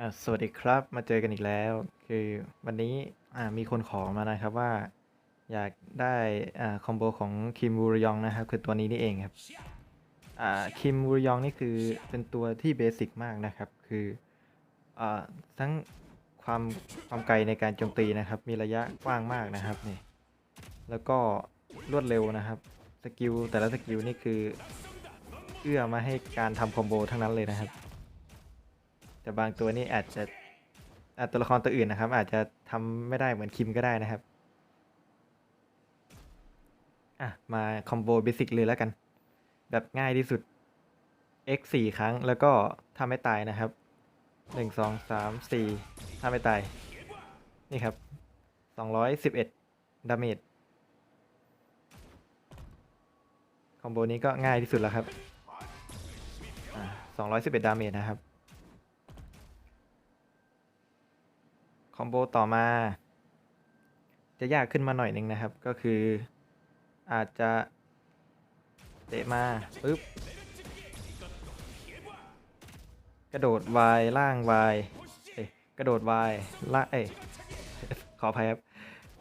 อ่าสวัสดีครับมาเจอกันอีกแล้ว คือวันนี้อ่ามีคนขอมานะครับว่า อยากได้อ่าคอมโบของคิมวูรยองนะครับ คือตัวนี้นี่เองครับอ่าคิมวูรยองนี่คือเป็นตัวที่เบสิกมากนะครับ คืออ่าทั้งความความไกลในการโจมตีนะครับ มีระยะกว้างมากนะครับนี่แล้วก็รวดเร็วนะครับสกิลแต่ละสกิลนี่คือเอื้อมาให้การทำคอมโบทั้งนั้นเลยนะครับ แต่บางตัวนี่อาจจะตัวละครตัวอื่นนะครับ อาจจะทำไม่ได้เหมือนคิมก็ได้นะครับอะมาคอมโบเบสิกเลยแล้วกัน แบบง่ายที่สุด x 4 ครั้งแล้วก็ถ้าไม่ตายนะครับ 1 2 3 4 ถ้าไม่ตาย นี่ครับ 211 ดาเมจคอมโบนี้ก็ง่ายที่สุดแล้วครับอ่า211 ดาเมจนะครับ คอมโบต่อมา จะยากขึ้นมาหน่อยหนึ่งนะครับ ก็คืออาจจะเตะมาปึ๊บกระโดด Y ล่าง Y เอ้ยกระโดด Y ล่าเอ้ขออภัยครับ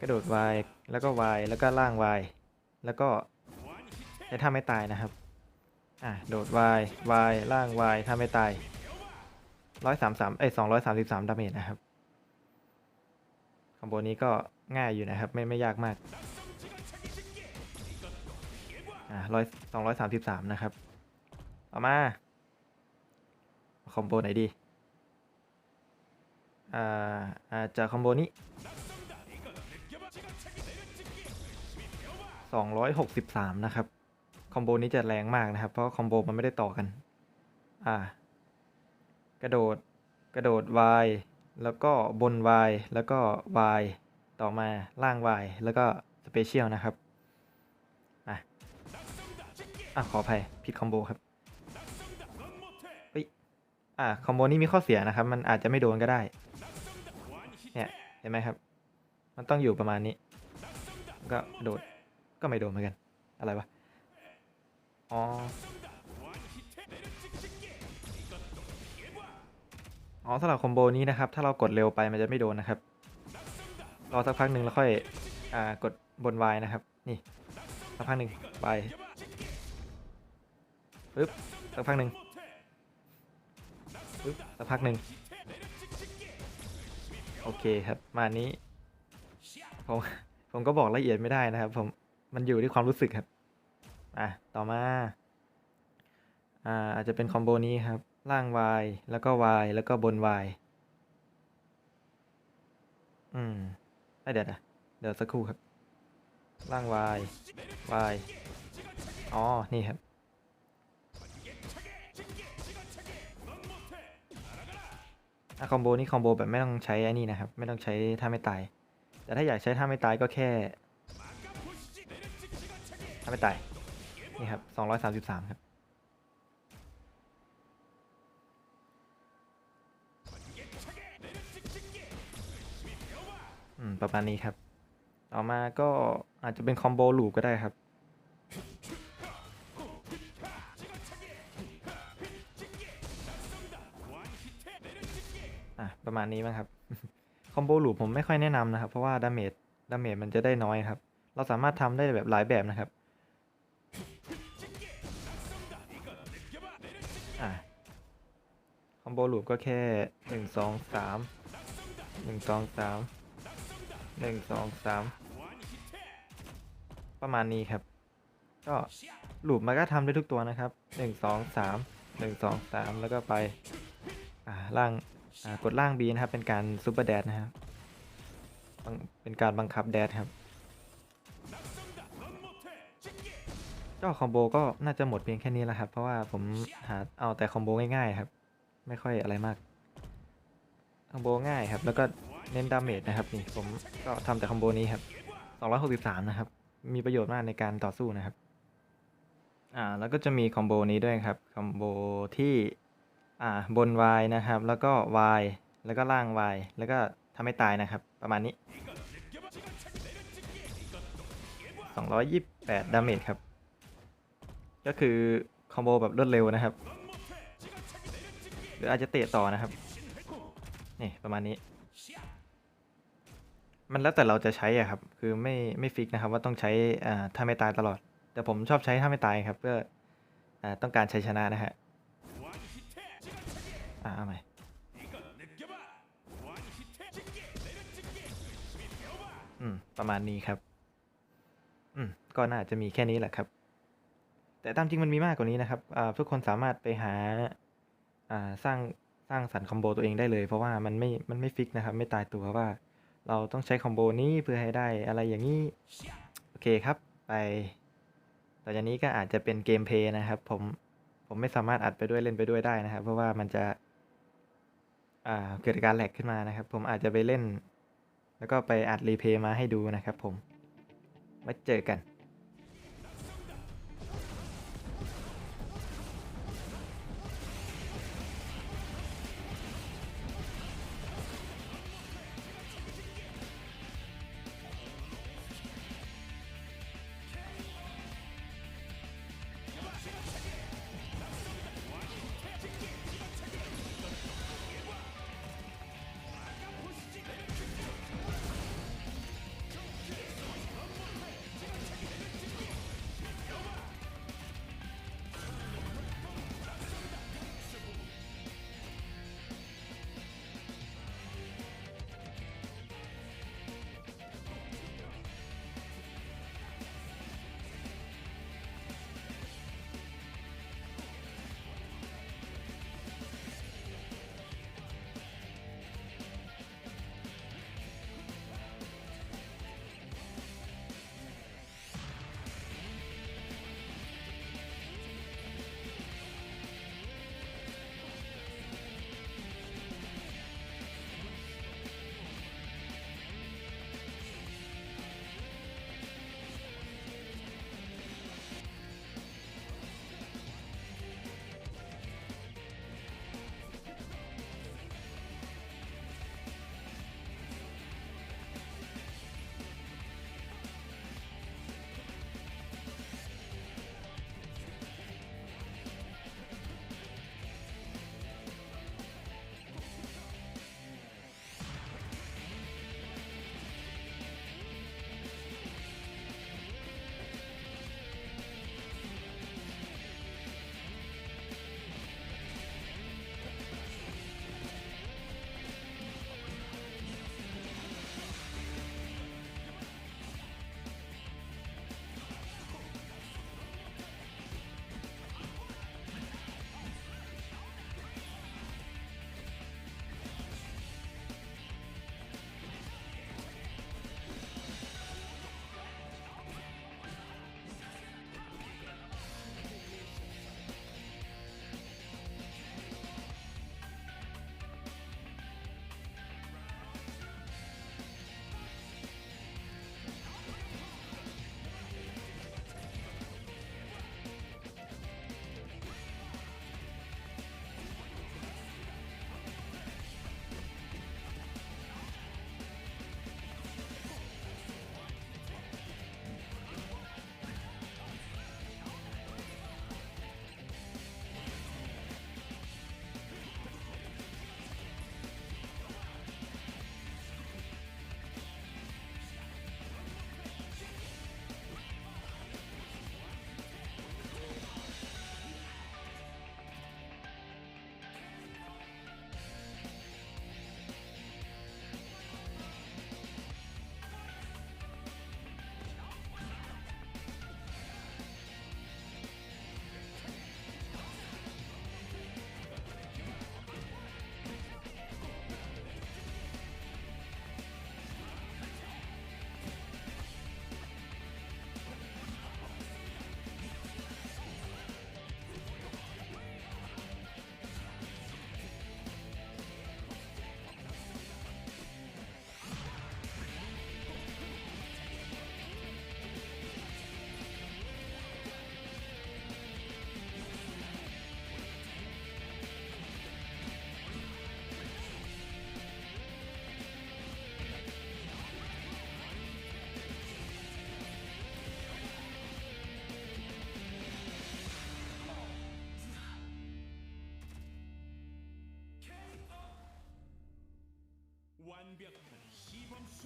กระโดด Y แล้วก็ Y แล้วก็ล่าง Y แล้วก็แต่ถ้าไม่ตายนะครับ อะ โดด Y Y ล่าง Y ถ้าไม่ตายร้อยสามสามเอ้ยสองร้อยสามสิบสามดาเมจนะครับ คอมโบนี้ก็ง่ายอยู่นะครับ ไม่ไม่ยากมากอ่าร้อยสองร้อยสามสิบสามนะครับ เอามา คอมโบไหนดี อ่าอาจจะคอมโบนี้สองร้อยหกสิบสามนะครับ คอมโบนี้จะแรงมากนะครับ เพราะคอมโบมันไม่ได้ต่อกัน อ่า กระโดด กระโดด Y แล้วก็บน Y แล้วก็ Y ต่อมาล่าง Y แล้วก็สเปเชียลนะครับอะอะขออภัยผิดคอมโบครับเฮ้ยอะคอมโบนี้มีข้อเสียนะครับ มันอาจจะไม่โดนก็ได้ เนี่ยเห็นไหมครับ มันต้องอยู่ประมาณนี้ ก็โดดก็ไม่โดนเหมือนกัน อะไรวะ อ๋อ อ๋อสำหรับคอมโบนี้นะครับ ถ้าเรากดเร็วไปมันจะไม่โดนนะครับ รอสักพักหนึ่งแล้วค่อยอ่ากดบน Y นะครับ นี่สักพักหนึ่ง Y ปึ๊บสักพักหนึ่งปึ๊บสักพักหนึ่งโอเคครับมานี้ผมผมก็บอกละเอียดไม่ได้นะครับ ผมมันอยู่ที่ความรู้สึกครับ อะ ต่อมา อ่า อาจจะเป็นคอมโบนี้ครับ ล่าง Y แล้วก็ Y แล้วก็บน Y อืมเอ้เดี๋ยวนะเดี๋ยวสักครู่ครับ ล่าง Y Y อ๋อ นี่ครับอะคอมโบนี้คอมโบแบบไม่ต้องใช้อ้นี่นะครับ ไม่ต้องใช้ท่าไม่ตาย แต่ถ้าอยากใช้ท่าไม่ตายก็แค่ท่าไม่ตาย นี่ครับ 233 ครับ ประมาณนี้ครับ ต่อมาก็อาจจะเป็นคอมโบลูปก็ได้ครับ อะประมาณนี้มั้งครับ คอมโบลูปผมไม่ค่อยแนะนำนะครับ เพราะว่าดาเมจดาเมจมันจะได้น้อยครับ เราสามารถทำได้แบบหลายแบบนะครับอะคอมโบลูปก็แค่หนึ่งสองสาม หนึ่งสองสามประมาณนี้ครับ ก็ลูปมันก็ทำได้ทุกตัวนะครับหนึ่งสองสามหนึ่งสองสามแล้วก็ไปอ่าล่างอ่ากดล่าง B นะครับ เป็นการซูเปอร์แดดนะครับเป็นการบังคับแดดครับก็คอมโบก็น่าจะหมดเพียงแค่นี้แหละครับ เพราะว่าผมหาเอาแต่คอมโบง่ายๆครับ ไม่ค่อยอะไรมากคอมโบง่ายครับ แล้วก็ เน้นดาเมจนะครับนี่ผมก็ทำแต่คอมโบนี้ครับ263 นะครับ มีประโยชน์มากในการต่อสู้นะครับ อ่า แล้วก็จะมีคอมโบนี้ด้วยครับ คอมโบที่ อ่า บน Y นะครับ แล้วก็ Y แล้วก็ล่าง Y แล้วก็ทำให้ตายนะครับ ประมาณนี้ 228 ดาเมจครับ ก็คือคอมโบแบบรวดเร็วนะครับ หรืออาจจะเตะต่อนะครับ นี่ ประมาณนี้ มันแล้วแต่เราจะใช้อะครับ คือไม่ไม่ฟิกนะครับว่าต้องใช้อ่าถ้าไม่ตายตลอด แต่ผมชอบใช้ถ้าไม่ตายครับ เพื่ออ่าต้องการชัยชนะนะฮะอ่าเอาใหม่อืมประมาณนี้ครับอืมก็น่าจะมีแค่นี้แหละครับ แต่ตามจริงมันมีมากกว่านี้นะครับอ่าทุกคนสามารถไปหาอ่าสร้าง สร้างสรรค์คอมโบตัวเองได้เลย เพราะว่ามันไม่ มันไม่ฟิกนะครับ ไม่ตายตัวว่า เราต้องใช้คอมโบนี้เพื่อให้ได้อะไรอย่างนี้ โอเคครับไปต่อจากนี้ก็อาจจะเป็นเกมเพย์นะครับ ผมผมไม่สามารถอัดไปด้วยเล่นไปด้วยได้นะครับ เพราะว่ามันจะอ่าเกิดการแหลกขึ้นมานะครับ ผมอาจจะไปเล่น แล้วก็ไปอัดรีเพย์มาให้ดูนะครับ ผมไว้เจอกัน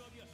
of your